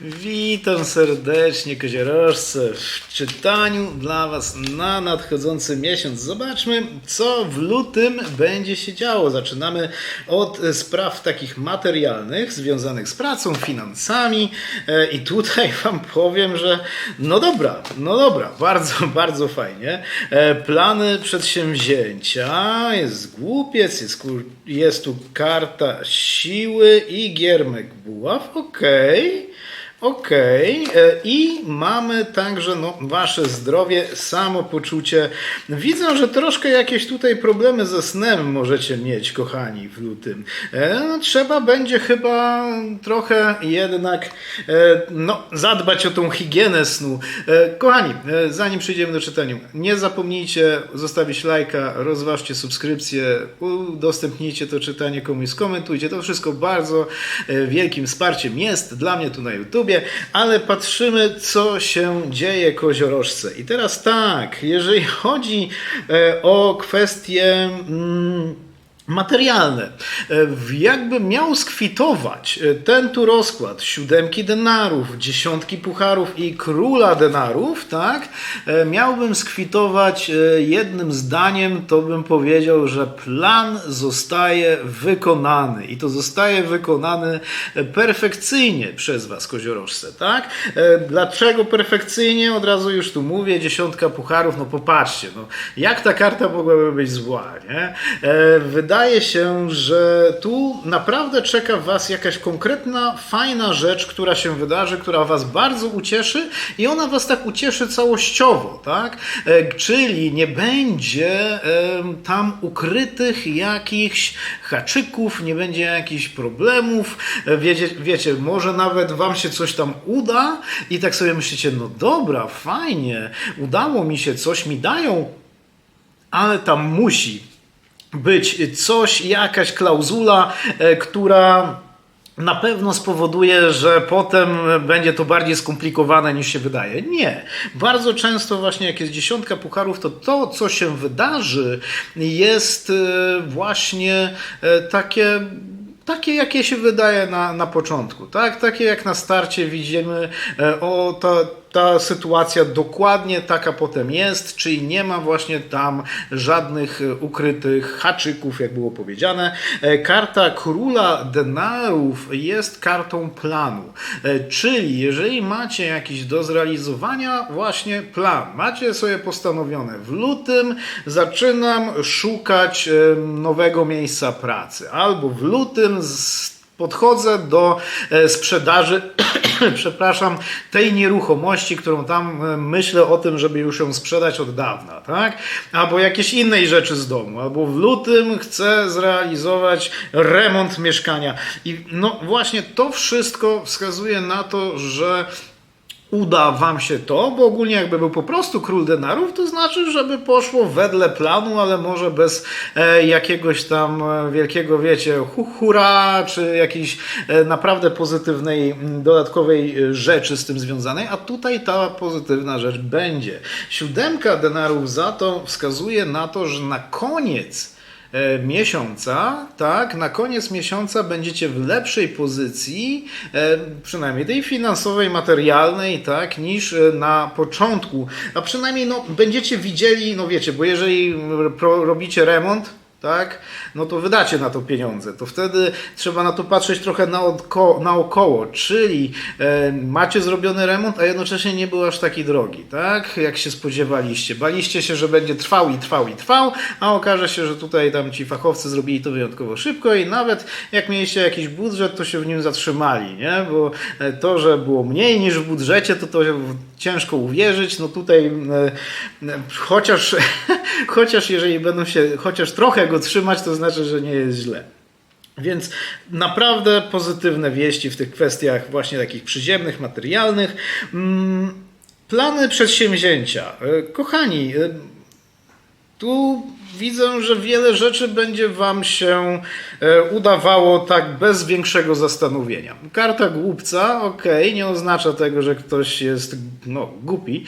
Witam serdecznie, koziorożce, w czytaniu dla Was na nadchodzący miesiąc. Zobaczmy, co w lutym będzie się działo. Zaczynamy od spraw takich materialnych, związanych z pracą, finansami. E, I tutaj Wam powiem, że no dobra, no dobra, bardzo, bardzo fajnie. E, Plany przedsięwzięcia, jest głupiec, jest, jest tu karta siły i giermek buław, okej. Okej, e, i mamy także no, wasze zdrowie, samopoczucie. Widzę, że troszkę jakieś tutaj problemy ze snem możecie mieć, kochani, w lutym. No, trzeba będzie chyba trochę jednak e, no, zadbać o tą higienę snu. Kochani, zanim przejdziemy do czytania, nie zapomnijcie zostawić lajka, rozważcie subskrypcję, udostępnijcie to czytanie komuś, skomentujcie. To wszystko bardzo wielkim wsparciem jest dla mnie tu na Ale patrzymy, co się dzieje koziorożce. I teraz tak, jeżeli chodzi e, o kwestie. Mm, materialne. E, Jakby miał skwitować e, ten tu rozkład siódemki denarów, dziesiątki pucharów i króla denarów, tak? E, Miałbym skwitować jednym zdaniem, to bym powiedział, że plan zostaje wykonany i to zostaje wykonany perfekcyjnie przez Was, koziorożce, tak? Dlaczego perfekcyjnie? Od razu już tu mówię, dziesiątka pucharów, no popatrzcie, no, jak ta karta mogłaby być zła, nie? E, Wydaje się, że tu naprawdę czeka Was jakaś konkretna, fajna rzecz, która się wydarzy, która Was bardzo ucieszy i ona Was tak ucieszy całościowo, tak? E, Czyli nie będzie tam ukrytych jakichś haczyków, nie będzie jakichś problemów. E, Wiecie, wiecie, może nawet Wam się coś tam uda i tak sobie myślicie, no dobra, fajnie, udało mi się, coś mi dają, ale tam musi być coś, jakaś klauzula, e, która na pewno spowoduje, że potem będzie to bardziej skomplikowane niż się wydaje. Nie. Bardzo często właśnie jak jest dziesiątka pucharów, to to, co się wydarzy, jest e, właśnie e, takie takie, jakie się wydaje na, na początku, tak? Takie jak na starcie widzimy, o ta, ta sytuacja dokładnie taka potem jest, czyli nie ma właśnie tam żadnych e, ukrytych haczyków, jak było powiedziane. E, Karta króla denarów jest kartą planu, E, czyli jeżeli macie jakiś do zrealizowania właśnie plan, macie sobie postanowione w lutym zaczynam szukać nowego miejsca pracy, albo w lutym z podchodzę do e, sprzedaży, przepraszam, tej nieruchomości, którą tam e, myślę o tym, żeby już ją sprzedać od dawna, tak? Albo jakieś innej rzeczy z domu, albo w lutym chcę zrealizować remont mieszkania. I no właśnie to wszystko wskazuje na to, że uda wam się to, bo ogólnie jakby był po prostu król denarów, to znaczy, żeby poszło wedle planu, ale może bez e, jakiegoś tam e, wielkiego, wiecie, hu, hura, czy jakiejś e, naprawdę pozytywnej, dodatkowej rzeczy z tym związanej, a tutaj ta pozytywna rzecz będzie. Siódemka denarów za to wskazuje na to, że na koniec miesiąca, tak, na koniec miesiąca będziecie w lepszej pozycji, e, przynajmniej tej finansowej, materialnej, tak, niż e, na początku. A przynajmniej no, będziecie widzieli, no wiecie, bo jeżeli robicie remont, tak, no to wydacie na to pieniądze. To wtedy trzeba na to patrzeć trochę naoko, naokoło, czyli e, macie zrobiony remont, a jednocześnie nie był aż taki drogi, tak, jak się spodziewaliście. Baliście się, że będzie trwał i trwał i trwał, a okaże się, że tutaj tam ci fachowcy zrobili to wyjątkowo szybko i nawet jak mieliście jakiś budżet, to się w nim zatrzymali, nie? Bo e, to, że było mniej niż w budżecie, to to ciężko uwierzyć. No tutaj e, e, chociaż, chociaż jeżeli będą się chociaż trochę go trzymać, to znaczy, że nie jest źle. Więc naprawdę pozytywne wieści w tych kwestiach właśnie takich przyziemnych, materialnych. Mm, Plany przedsięwzięcia. E, Kochani, e, tu widzę, że wiele rzeczy będzie Wam się e, udawało tak bez większego zastanowienia. Karta głupca, okej, nie oznacza tego, że ktoś jest no, głupi.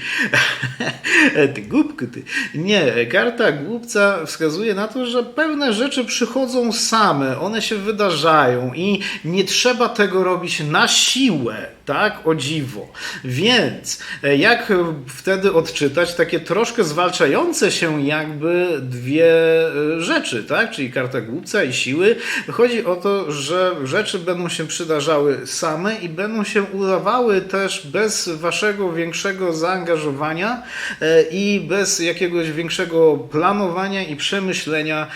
ty głupku, ty. Nie, karta głupca wskazuje na to, że pewne rzeczy przychodzą same, one się wydarzają i nie trzeba tego robić na siłę. Tak, o dziwo. Więc e, jak e, wtedy odczytać takie troszkę zwalczające się jakby dwie e, rzeczy, tak? Czyli karta głupca i siły. Chodzi o to, że rzeczy będą się przydarzały same i będą się udawały też bez waszego większego zaangażowania i bez jakiegoś większego planowania i przemyślenia.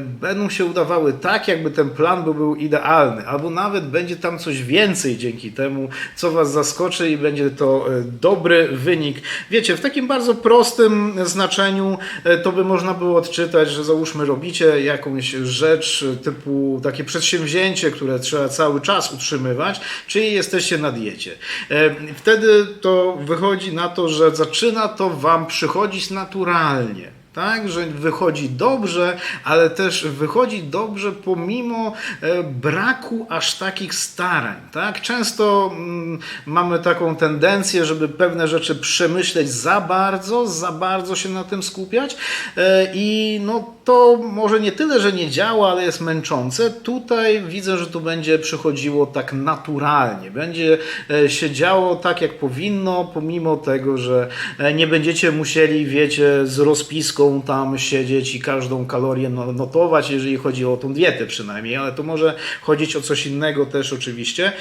Będą się udawały tak, jakby ten plan by był idealny, albo nawet będzie tam coś więcej dzięki temu, co was zaskoczy i będzie to e, dobry wynik. Wiecie, w takim bardzo prostym znaczeniu e, to by można było odczytać, że załóżmy robicie jakąś rzecz e, typu takie przedsięwzięcie, które trzeba cały czas utrzymywać, czyli jesteście na diecie. E, Wtedy to wychodzi na to, że zaczyna to wam przychodzić naturalnie. Tak, że wychodzi dobrze, ale też wychodzi dobrze pomimo e, braku aż takich starań. Tak? Często mm, mamy taką tendencję, żeby pewne rzeczy przemyśleć za bardzo, za bardzo się na tym skupiać e, i no, to może nie tyle, że nie działa, ale jest męczące. Tutaj widzę, że tu będzie przychodziło tak naturalnie. Będzie e, się działo tak, jak powinno, pomimo tego, że nie będziecie musieli, wiecie, z rozpiską tam siedzieć i każdą kalorię no- notować, jeżeli chodzi o tą dietę przynajmniej, ale to może chodzić o coś innego też oczywiście.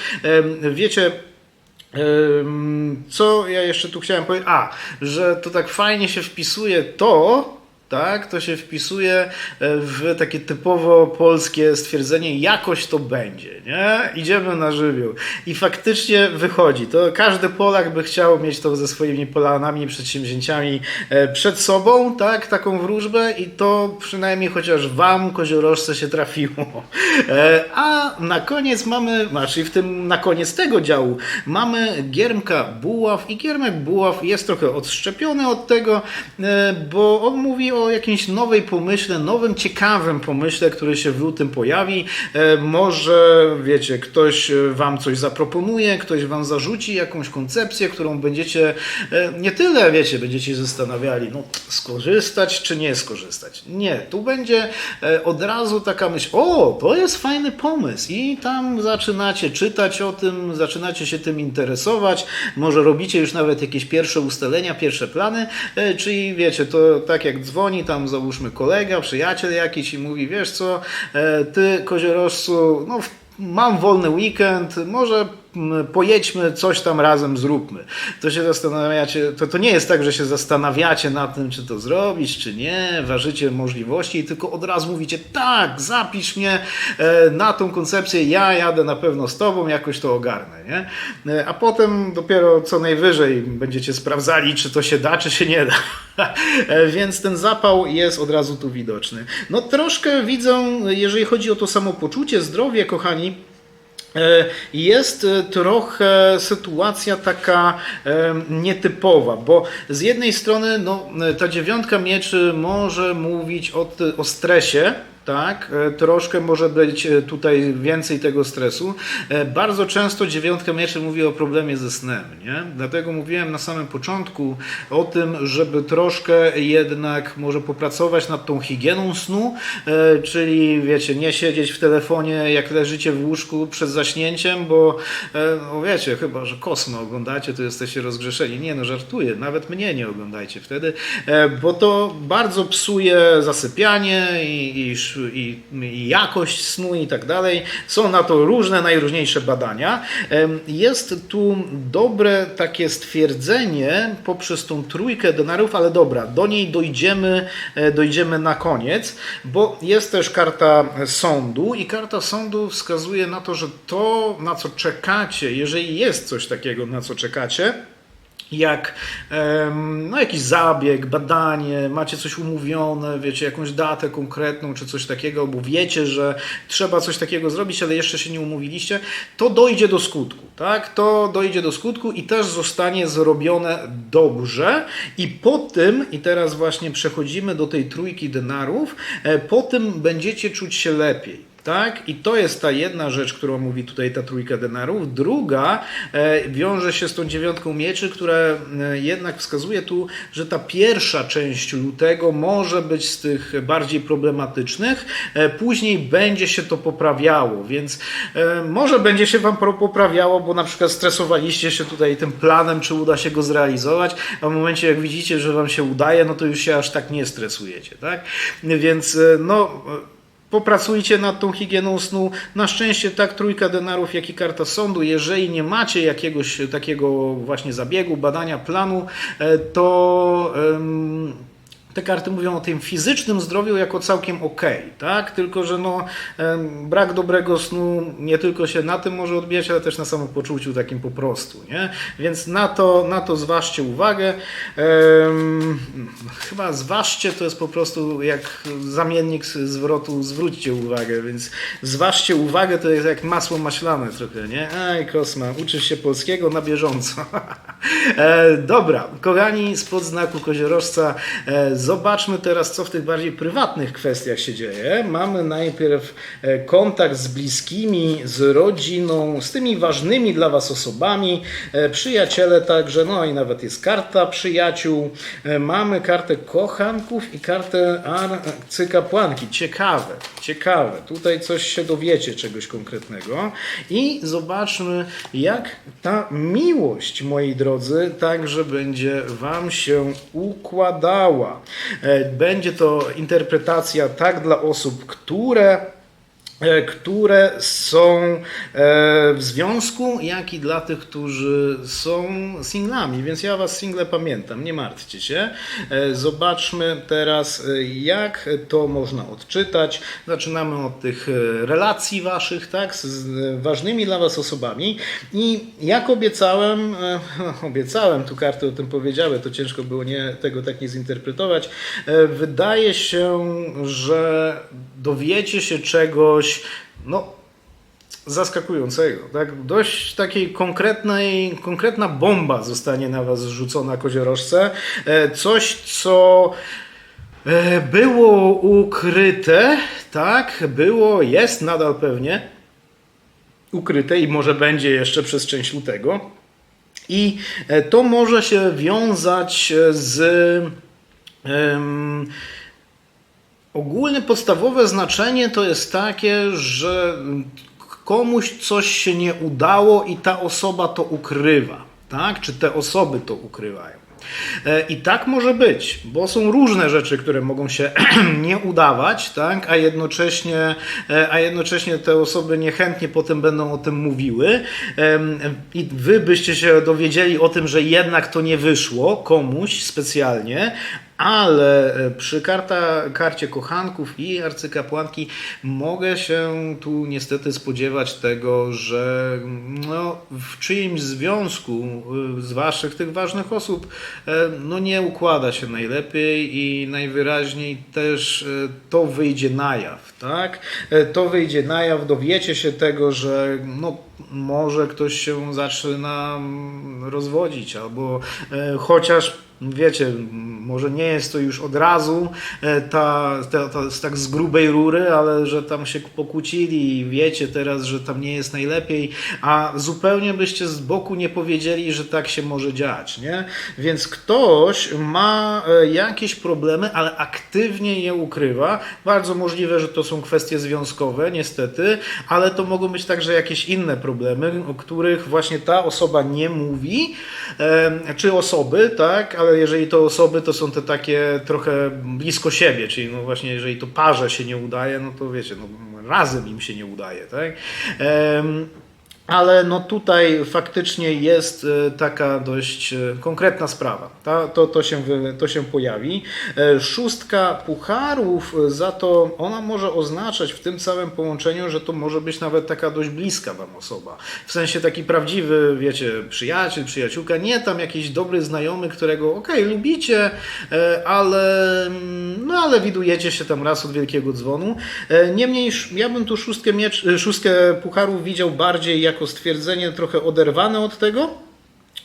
Wiecie, Co ja jeszcze tu chciałem powiedzieć? A, że to tak fajnie się wpisuje to, tak, to się wpisuje e, w takie typowo polskie stwierdzenie, jakoś to będzie, nie? Idziemy na żywioł. I faktycznie wychodzi. To każdy Polak by chciał mieć to ze swoimi planami, przedsięwzięciami e, przed sobą, tak, taką wróżbę i to przynajmniej chociaż wam, koziorożce, się trafiło. E, A na koniec mamy, znaczy w tym na koniec tego działu mamy Giermka Buław i Giermek Buław jest trochę odszczepiony od tego, bo on mówi o jakimś nowej pomyśle, nowym ciekawym pomyśle, który się w lutym pojawi. E, Może, wiecie, ktoś e, wam coś zaproponuje, ktoś wam zarzuci jakąś koncepcję, którą będziecie e, nie tyle, wiecie, będziecie zastanawiali, no skorzystać czy nie skorzystać. Nie, tu będzie od razu taka myśl, o, to jest fajny pomysł i tam zaczynacie czytać o tym, zaczynacie się tym interesować, może robicie już nawet jakieś pierwsze ustalenia, pierwsze plany, czyli wiecie, to tak jak dzwoni tam załóżmy kolega, przyjaciel jakiś i mówi, wiesz co, e, ty koziorożcu, no mam wolny weekend, może pojedźmy, coś tam razem zróbmy. To się zastanawiacie, to, to nie jest tak, że się zastanawiacie nad tym, czy to zrobić, czy nie, ważycie możliwości, tylko od razu mówicie, tak, zapisz mnie e, na tą koncepcję, ja jadę na pewno z tobą, jakoś to ogarnę, nie? E, A potem dopiero co najwyżej będziecie sprawdzali, czy to się da, czy się nie da. E, Więc ten zapał jest od razu tu widoczny. No troszkę widzę, jeżeli chodzi o to samopoczucie, zdrowie, kochani, Jest e, trochę sytuacja taka e, nietypowa, bo z jednej strony no, e, ta dziewiątka mieczy może mówić o, o stresie, tak, e, troszkę może być e, tutaj więcej tego stresu. E, Bardzo często dziewiątka mieczy mówi o problemie ze snem, nie? Dlatego mówiłem na samym początku o tym, żeby troszkę jednak może popracować nad tą higieną snu, czyli wiecie, nie siedzieć w telefonie jak leżycie w łóżku przed zaśnięciem, bo no wiecie, chyba, że kosmo oglądacie, to jesteście rozgrzeszeni. Nie no, żartuję, nawet mnie nie oglądajcie wtedy, bo to bardzo psuje zasypianie i, i, i, i jakość snu i tak dalej. Są na to różne, najróżniejsze badania. Jest tu dobre takie stwierdzenie poprzez tą trójkę denarów, ale dobra, do niej dojdziemy, e, dojdziemy na koniec, bo jest też karta sądu i karta sądu wskazuje na to, że to, na co czekacie, jeżeli jest coś takiego, na co czekacie, jak no, jakiś zabieg, badanie, macie coś umówione, wiecie, jakąś datę konkretną czy coś takiego, bo wiecie, że trzeba coś takiego zrobić, ale jeszcze się nie umówiliście, to dojdzie do skutku, tak? To dojdzie do skutku i też zostanie zrobione dobrze i po tym, i teraz właśnie przechodzimy do tej trójki denarów, e, po tym będziecie czuć się lepiej. Tak? I to jest ta jedna rzecz, którą mówi tutaj ta trójka denarów. Druga e, wiąże się z tą dziewiątką mieczy, która e, jednak wskazuje tu, że ta pierwsza część lutego może być z tych bardziej problematycznych. E, później będzie się to poprawiało, więc e, może będzie się Wam poprawiało, bo na przykład stresowaliście się tutaj tym planem, czy uda się go zrealizować, a w momencie jak widzicie, że Wam się udaje, no to już się aż tak nie stresujecie. Tak? Więc e, no. Popracujcie nad tą higieną snu. Na szczęście tak trójka denarów, jak i karta sądu. Jeżeli nie macie jakiegoś takiego właśnie zabiegu, badania, planu, e, to em, te karty mówią o tym fizycznym zdrowiu jako całkiem ok, tak? Tylko, że no, brak dobrego snu nie tylko się na tym może odbijać, ale też na samopoczuciu takim po prostu, nie? Więc na to, na to zważcie uwagę. Em, chyba zważcie to jest po prostu jak zamiennik zwrotu zwróćcie uwagę, więc zważcie uwagę to jest jak masło maślane trochę, nie? Aj, Kosma, uczysz się polskiego na bieżąco. e, dobra, kochani spod znaku koziorożca, e, zobaczmy teraz, co w tych bardziej prywatnych kwestiach się dzieje. Mamy najpierw e, kontakt z bliskimi, z rodziną, z tymi ważnymi dla Was osobami, e, przyjaciele także, no i nawet jest karta przyjaciół. E, Mamy kartę kochanków i kartę arcykapłanki. Ciekawe, ciekawe. Tutaj coś się dowiecie, czegoś konkretnego. I zobaczmy, jak ta miłość, moi drodzy, także będzie Wam się układała. E, Będzie to interpretacja tak dla osób, które które są e, w związku, jak i dla tych, którzy są singlami. Więc ja was single pamiętam, nie martwcie się. E, Zobaczmy teraz, e, jak to można odczytać. Zaczynamy od tych e, relacji waszych, tak, z- e, ważnymi dla was osobami. I jak obiecałem, e, obiecałem, tu karty o tym powiedziały, to ciężko było nie, tego tak nie zinterpretować. E, Wydaje się, że dowiecie się czegoś, no, zaskakującego. Tak? Dość takiej konkretnej, konkretna bomba zostanie na Was rzucona koziorożce. E, Coś, co e, było ukryte, tak, było, jest nadal pewnie ukryte i może będzie jeszcze przez część lutego. I e, to może się wiązać z ogólne podstawowe znaczenie to jest takie, że komuś coś się nie udało i ta osoba to ukrywa, tak? Czy te osoby to ukrywają. E, I tak może być, bo są różne rzeczy, które mogą się nie udawać, tak? a, jednocześnie, e, a jednocześnie te osoby niechętnie potem będą o tym mówiły. I wy byście się dowiedzieli o tym, że jednak to nie wyszło komuś specjalnie, ale e, przy karta, karcie kochanków i arcykapłanki mogę się tu niestety spodziewać tego, że no, w czyimś związku y, z waszych tych ważnych osób e, no, nie układa się najlepiej i najwyraźniej też e, to wyjdzie na jaw, tak? E, To wyjdzie na jaw, dowiecie się tego, że no, może ktoś się zaczyna mm, rozwodzić albo e, chociaż Wiecie, może nie jest to już od razu e, ta, ta, ta, tak z grubej rury, ale że tam się pokłócili i wiecie teraz, że tam nie jest najlepiej, a zupełnie byście z boku nie powiedzieli, że tak się może dziać, nie? Więc ktoś ma e, jakieś problemy, ale aktywnie je ukrywa. Bardzo możliwe, że to są kwestie związkowe, niestety, ale to mogą być także jakieś inne problemy, o których właśnie ta osoba nie mówi, e, czy osoby, tak, ale jeżeli to osoby, to są te takie trochę blisko siebie, czyli no właśnie jeżeli to parze się nie udaje, no to wiecie, no razem im się nie udaje, tak. Ale no tutaj faktycznie jest e, taka dość e, konkretna sprawa. Ta, to, to, się, to się pojawi. E, Szóstka pucharów, e, za to ona może oznaczać w tym całym połączeniu, że to może być nawet taka dość bliska wam osoba. W sensie taki prawdziwy, wiecie, przyjaciel, przyjaciółka, nie tam jakiś dobry znajomy, którego okej, lubicie, e, ale, mm, no, ale widujecie się tam raz od wielkiego dzwonu. E, Niemniej ja bym tu szóstkę, miecz, szóstkę pucharów widział bardziej jako stwierdzenie trochę oderwane od tego,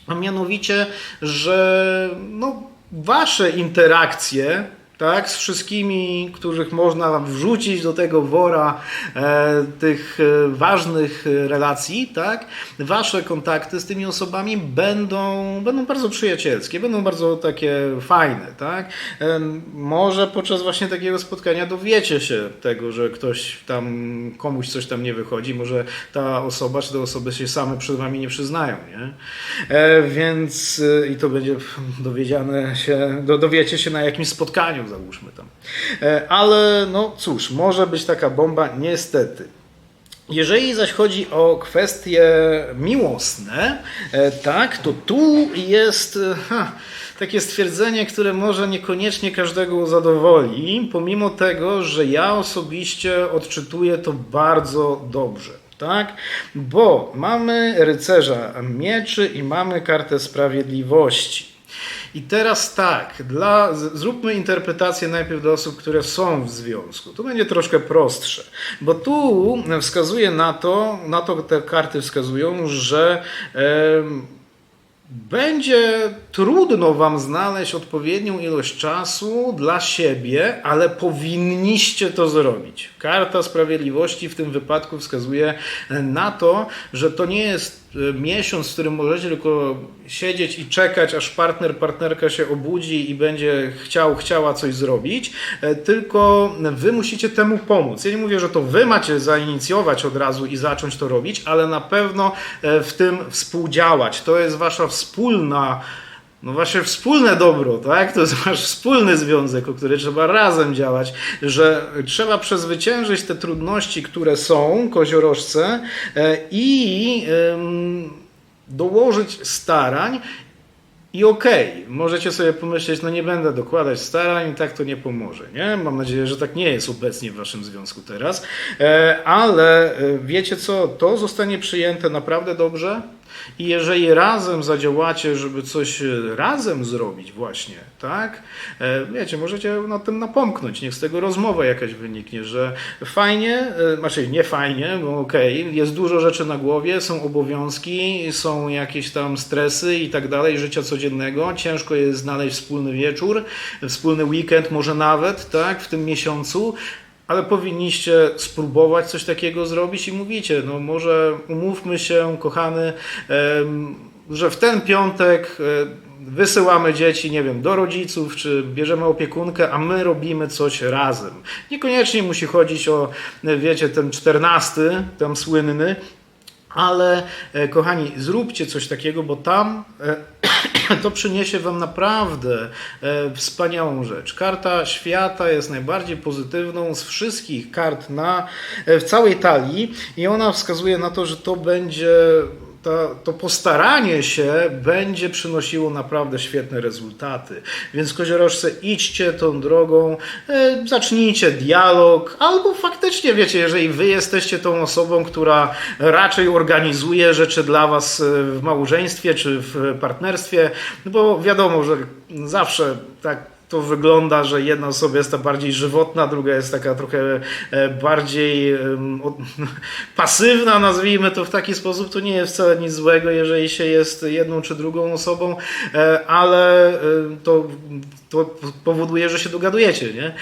a mianowicie, że no, wasze interakcje tak, z wszystkimi, których można wrzucić do tego wora e, tych e, ważnych e, relacji, tak, wasze kontakty z tymi osobami będą, będą bardzo przyjacielskie, będą bardzo takie fajne, tak. E, może podczas właśnie takiego spotkania dowiecie się tego, że ktoś tam, komuś coś tam nie wychodzi, może ta osoba czy te osoby się same przed wami nie przyznają, nie? E, więc e, i to będzie dowiedziane się, do, dowiecie się na jakimś spotkaniu, załóżmy tam. E, ale no cóż, może być taka bomba, niestety. Jeżeli zaś chodzi o kwestie miłosne, e, tak, to tu jest e, ha, takie stwierdzenie, które może niekoniecznie każdego zadowoli, pomimo tego, że ja osobiście odczytuję to bardzo dobrze. Tak? Bo mamy rycerza mieczy i mamy kartę sprawiedliwości. I teraz tak, dla, zróbmy interpretację najpierw dla osób, które są w związku. To będzie troszkę prostsze, bo tu wskazuje na to, na to te karty wskazują, że em, będzie trudno Wam znaleźć odpowiednią ilość czasu dla siebie, ale powinniście to zrobić. Karta Sprawiedliwości w tym wypadku wskazuje na to, że to nie jest e, miesiąc, w którym możecie tylko siedzieć i czekać, aż partner, partnerka się obudzi i będzie chciał, chciała coś zrobić, e, tylko Wy musicie temu pomóc. Ja nie mówię, że to Wy macie zainicjować od razu i zacząć to robić, ale na pewno e, w tym współdziałać. To jest Wasza wspólna no właśnie wspólne dobro, tak? To jest wasz wspólny związek, o który trzeba razem działać, że trzeba przezwyciężyć te trudności, które są, koziorożce e, i dołożyć starań i okej, możecie sobie pomyśleć, no nie będę dokładać starań, tak to nie pomoże, nie? Mam nadzieję, że tak nie jest obecnie w waszym związku teraz, e, ale e, wiecie co, to zostanie przyjęte naprawdę dobrze i jeżeli razem zadziałacie, żeby coś e, razem zrobić właśnie, tak? E, Wiecie, możecie nad tym napomknąć, niech z tego rozmowa jakaś wyniknie, że fajnie, e, znaczy nie fajnie, bo okej, jest dużo rzeczy na głowie, są obowiązki, są jakieś tam stresy i tak dalej, życia codziennego, ciężko jest znaleźć wspólny wieczór, wspólny weekend może nawet, tak, w tym miesiącu, ale powinniście spróbować coś takiego zrobić i mówicie, no może umówmy się, kochany, że w ten piątek e, wysyłamy dzieci, nie wiem, do rodziców, czy bierzemy opiekunkę, a my robimy coś razem. Niekoniecznie musi chodzić o, wiecie, ten czternasty, tam słynny, ale e, kochani, zróbcie coś takiego, bo tam e, to przyniesie Wam naprawdę e, wspaniałą rzecz. Karta świata jest najbardziej pozytywną z wszystkich kart na, w całej talii i ona wskazuje na to, że to będzie to, to postaranie się będzie przynosiło naprawdę świetne rezultaty. Więc koziorożce, idźcie tą drogą, e, zacznijcie dialog, albo faktycznie wiecie, jeżeli wy jesteście tą osobą, która raczej organizuje rzeczy dla was e, w małżeństwie czy w partnerstwie, no bo wiadomo, że zawsze tak to wygląda, że jedna osoba jest ta bardziej żywotna, druga jest taka trochę e, bardziej pasywna, nazwijmy to w taki sposób. To nie jest wcale nic złego, jeżeli się jest jedną czy drugą osobą, e, ale e, to, to powoduje, że się dogadujecie, nie?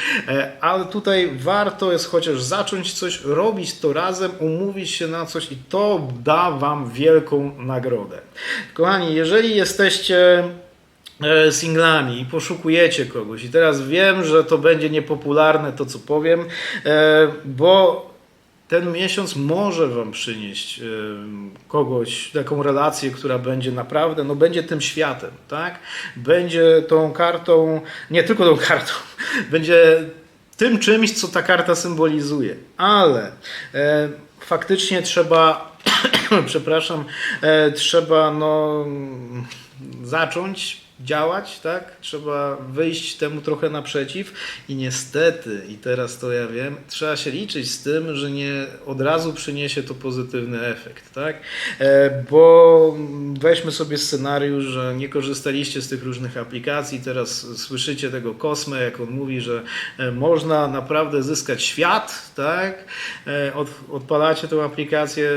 Ale tutaj warto jest chociaż zacząć coś, robić to razem, umówić się na coś i to da wam wielką nagrodę. Kochani, jeżeli jesteście singlami i poszukujecie kogoś. I teraz wiem, że to będzie niepopularne to, co powiem, e, bo ten miesiąc może wam przynieść e, kogoś, taką relację, która będzie naprawdę, no będzie tym światem, tak? Będzie tą kartą, nie tylko tą kartą, będzie tym czymś, co ta karta symbolizuje. Ale e, faktycznie trzeba, przepraszam, e, trzeba no zacząć działać, tak? Trzeba wyjść temu trochę naprzeciw i niestety, i teraz to ja wiem, trzeba się liczyć z tym, że nie od razu przyniesie to pozytywny efekt, tak? E, Bo weźmy sobie scenariusz, że nie korzystaliście z tych różnych aplikacji, teraz słyszycie tego Kosmę, jak on mówi, że e, można naprawdę zyskać świat, tak? E, Od, odpalacie tę aplikację,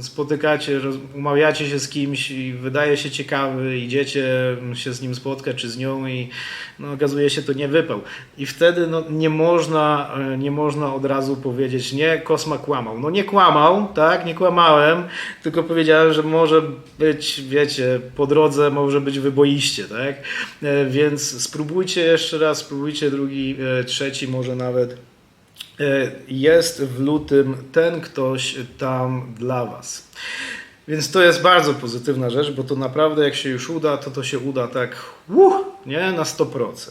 spotykacie, umawiacie się z kimś i wydaje się ciekawy, idziecie się z nim spotkać, czy z nią i no, okazuje się to nie wypał. I wtedy no, nie, można, e, nie można od razu powiedzieć, nie, Kosma kłamał. No nie kłamał, tak, nie kłamałem, tylko powiedziałem, że może być, wiecie, po drodze może być wyboiście, tak? E, Więc spróbujcie jeszcze raz, spróbujcie drugi, e, trzeci może nawet. Jest w lutym ten ktoś tam dla Was. Więc to jest bardzo pozytywna rzecz, bo to naprawdę jak się już uda, to to się uda tak uh, nie, na 100%.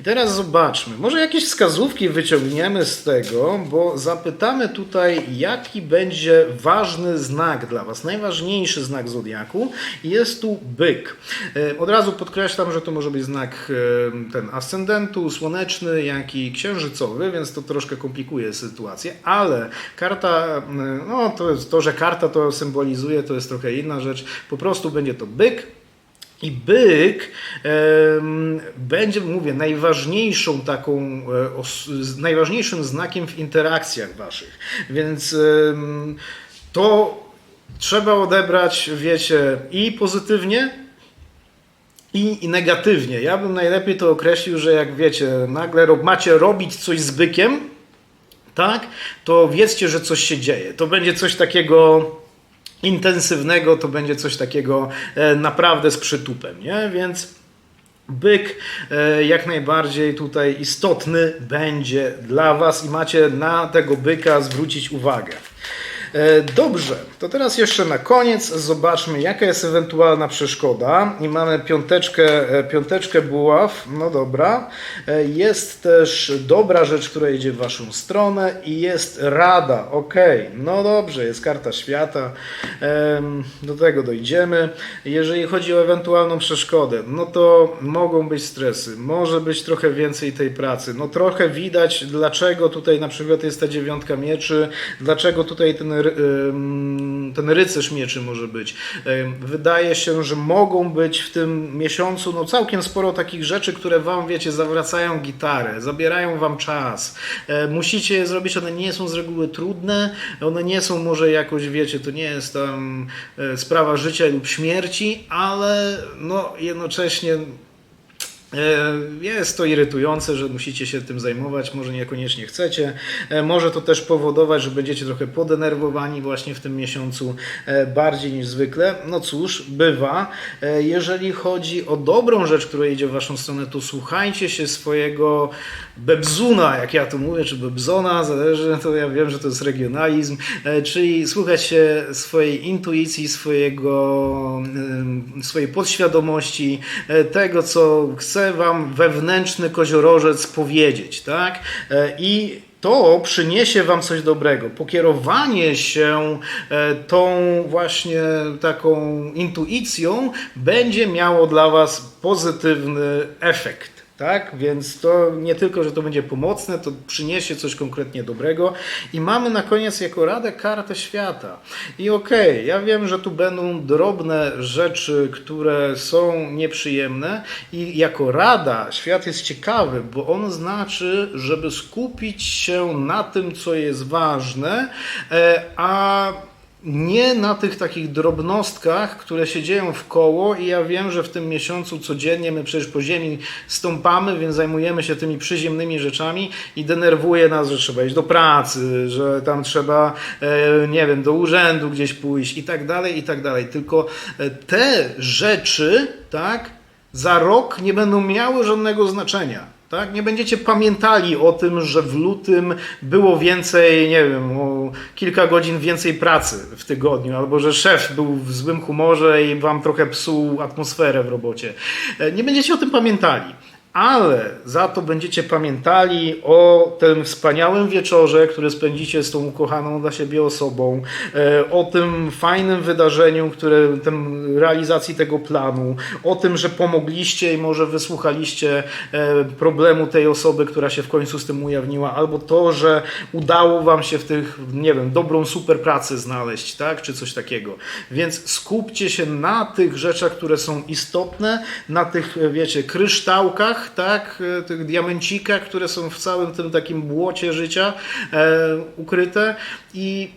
I teraz zobaczmy, może jakieś wskazówki wyciągniemy z tego, bo zapytamy tutaj, jaki będzie ważny znak dla Was, najważniejszy znak zodiaku. Jest tu byk. E, Od razu podkreślam, że to może być znak e, ten ascendentu, słoneczny, jak i księżycowy, więc to troszkę komplikuje sytuację, ale karta, e, no to, to, że karta to symbolizuje, to jest trochę inna rzecz. Po prostu będzie to byk. I byk będzie, mówię, najważniejszą taką, e, najważniejszym znakiem w interakcjach waszych. Więc to trzeba odebrać, wiecie, i pozytywnie, i, i negatywnie. Ja bym najlepiej to określił, że jak wiecie, nagle macie robić coś z bykiem, tak, to wiedzcie, że coś się dzieje. To będzie coś takiego intensywnego, to będzie coś takiego e, naprawdę z przytupem, nie? Więc byk e, jak najbardziej tutaj istotny będzie dla Was i macie na tego byka zwrócić uwagę. E, Dobrze, to teraz jeszcze na koniec zobaczmy, jaka jest ewentualna przeszkoda. I mamy piąteczkę, e, piąteczkę buław. No dobra. E, Jest też dobra rzecz, która idzie w Waszą stronę i jest rada. Ok, no dobrze, jest karta świata. Do tego dojdziemy. Jeżeli chodzi o ewentualną przeszkodę, no to mogą być stresy, może być trochę więcej tej pracy. No trochę widać, dlaczego tutaj na przykład jest ta dziewiątka mieczy, dlaczego tutaj ten, ten rycerz mieczy może być. Wydaje się, że mogą być w tym miesiącu no całkiem sporo takich rzeczy, które wam, wiecie, zawracają gitarę, zabierają wam czas. E, Musicie je zrobić, one nie są z reguły trudne, one nie są może jakoś, wiecie, to nie jest tam e, sprawa życia lub śmierci, ale no jednocześnie Jest to irytujące, że musicie się tym zajmować, może niekoniecznie chcecie. E, Może to też powodować, że będziecie trochę podenerwowani właśnie w tym miesiącu e, bardziej niż zwykle. No cóż, bywa. E, Jeżeli chodzi o dobrą rzecz, która idzie w waszą stronę, to słuchajcie się swojego bebzuna, jak ja to mówię, czy bebzona, zależy, to ja wiem, że to jest regionalizm, e, czyli słuchać swojej intuicji, swojego, swojej podświadomości, e, tego, co chce wam wewnętrzny koziorożec powiedzieć, tak? E, I to przyniesie wam coś dobrego. Pokierowanie się tą właśnie taką intuicją będzie miało dla was pozytywny efekt. Tak, więc to nie tylko, że to będzie pomocne, to przyniesie coś konkretnie dobrego. I mamy na koniec jako radę kartę świata. I okej, ja wiem, że tu będą drobne rzeczy, które są nieprzyjemne, i jako rada świat jest ciekawy, bo on znaczy, żeby skupić się na tym, co jest ważne, e, a nie na tych takich drobnostkach, które się dzieją w koło i ja wiem, że w tym miesiącu codziennie my przecież po ziemi stąpamy, więc zajmujemy się tymi przyziemnymi rzeczami i denerwuje nas, że trzeba iść do pracy, że tam trzeba, e, nie wiem, do urzędu gdzieś pójść i tak dalej, i tak dalej. Tylko e, te rzeczy, tak, za rok nie będą miały żadnego znaczenia. Tak? Nie będziecie pamiętali o tym, że w lutym było więcej, nie wiem, kilka godzin więcej pracy w tygodniu, albo że szef był w złym humorze i wam trochę psuł atmosferę w robocie. E, Nie będziecie o tym pamiętali. Ale za to będziecie pamiętali o tym wspaniałym wieczorze, który spędzicie z tą ukochaną dla siebie osobą, e, o tym fajnym wydarzeniu, które, tym realizacji tego planu, o tym, że pomogliście i może wysłuchaliście e, problemu tej osoby, która się w końcu z tym ujawniła, albo to, że udało wam się w tych, nie wiem, dobrą super pracę znaleźć, tak, czy coś takiego. Więc skupcie się na tych rzeczach, które są istotne, na tych, wiecie, kryształkach, tak, e, tych diamencikach, które są w całym tym takim błocie życia e, ukryte i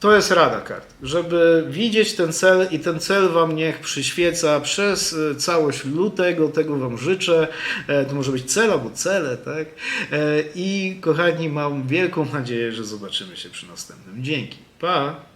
To jest rada kart, żeby widzieć ten cel i ten cel Wam niech przyświeca przez e, całość lutego, tego Wam życzę. To może być cel albo cele, tak? I kochani, mam wielką nadzieję, że zobaczymy się przy następnym. Dzięki. Pa!